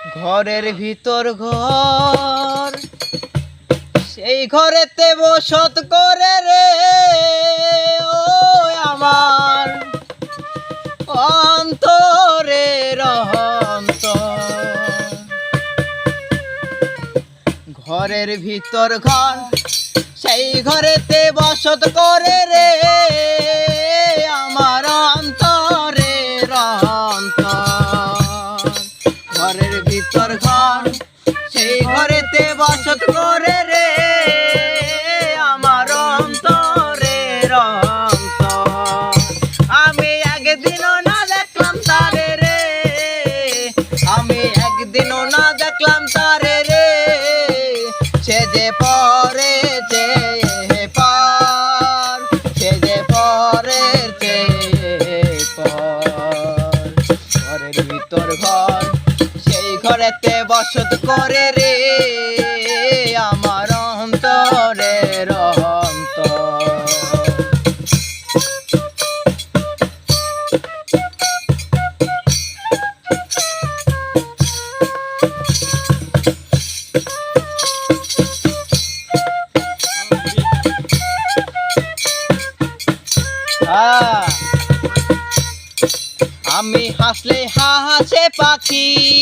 ঘরের ভিতর ঘর, সেই ঘরেতে বসত করে রে ও আমার অন্তরে রহন্ত ঘরের ভিতর ঘর, সেই ঘরেতে বসত করে রে ঘরের ভিতর ঘর সেই ঘরেতে ঘরেতে বসত করে রে আমার অন্তর। আহ, আমি হাসলে হাসে পাখি।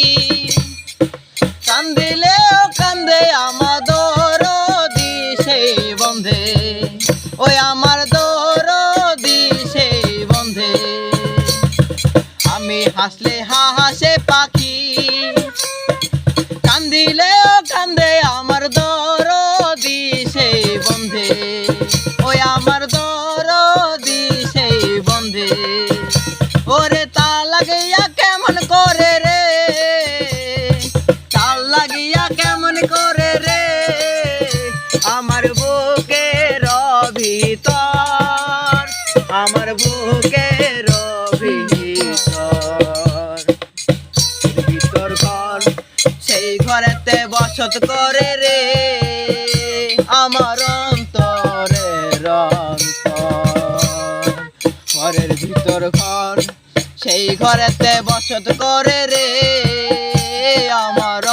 ঘরেতে বসত করে রে। আমার অন্তরে ঘরের ভিতর ঘর, সেই ঘরেতে বসত করে রে। আমার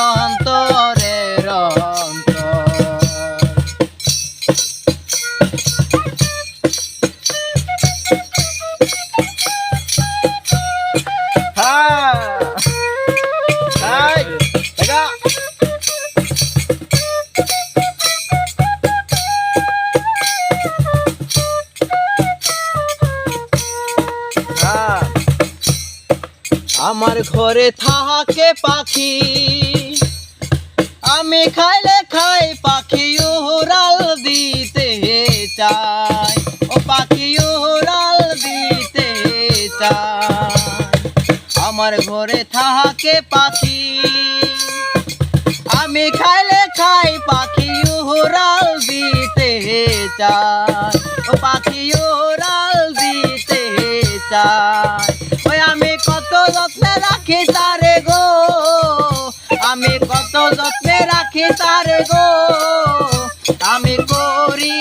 আমার ঘরে থাকে পাখি। আমি খাইলে খাই পাখি উড়াল দিতে চাই। ও পাখি উড়াল দিতে চাই। আমার ঘরে থাকে পাখি। আমি খাইলে খাই পাখি উড়াল দিতে চাই। ও পাখি উড়াল দিতে চাই। যত্নে রাখি তারে গো। আমি কত যত্নে রাখি তারে গো। আমি করি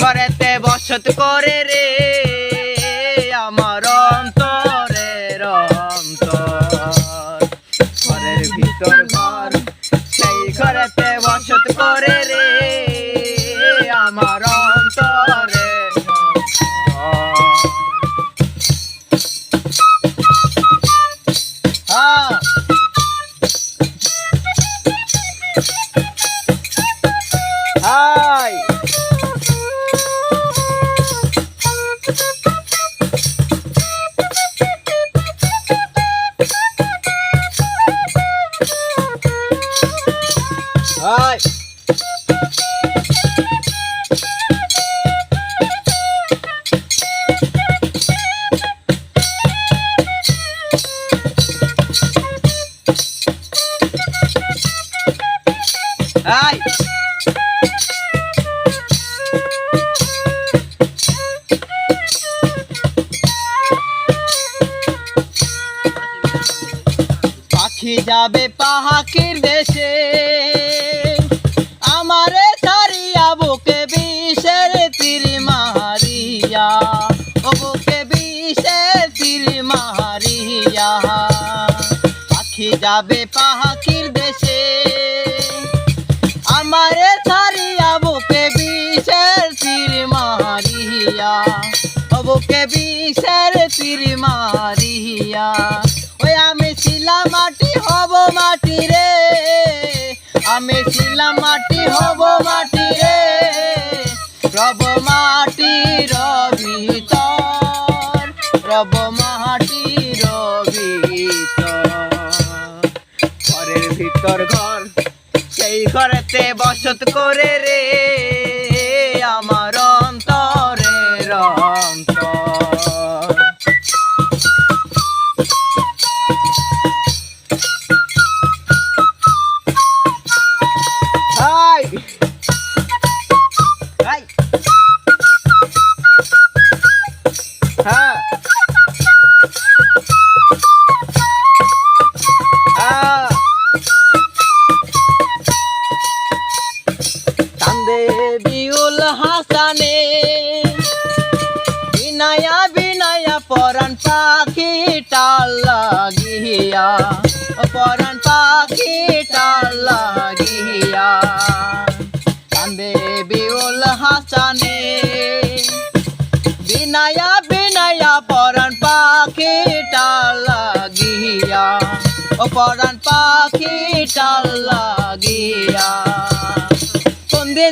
ঘরেতে বসত করে রে। পাখি যাবে পাহাকির দেশে যাবে পাখির দেশে। আমারে ছাড়িয়া বুকে বিষের তীর মারিয়া বুকে বিষের তীর মারিয়া। ওই আমি ছিলাম মাটি, হব মাটি রে। আমি ছিলাম মাটি, হব মাটি রে। রব মাটির ভিতর রব ঘরেতে বসত করে রে। আমার কান্দে বিউল হাসানে। বিনায়া বিনায়া, পরাণ পাখি টাল লাগিয়া, পরাণ পাখি টাল লাগিয়া। কান্দে বিউল হাসানে। বিনায়া বিনায়া, পরাণ পাখি টাল লাগিয়া ও পরাণ পাখি টাল লাগিয়া।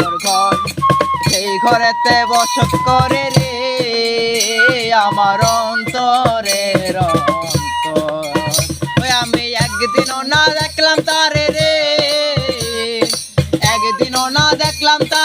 তোর ঘর, সেই ঘরেতে বসত করে রে, আমার অন্তরের অন্তর। আমি একদিনও না দেখলাম তারে রে, একদিনও না দেখলাম তার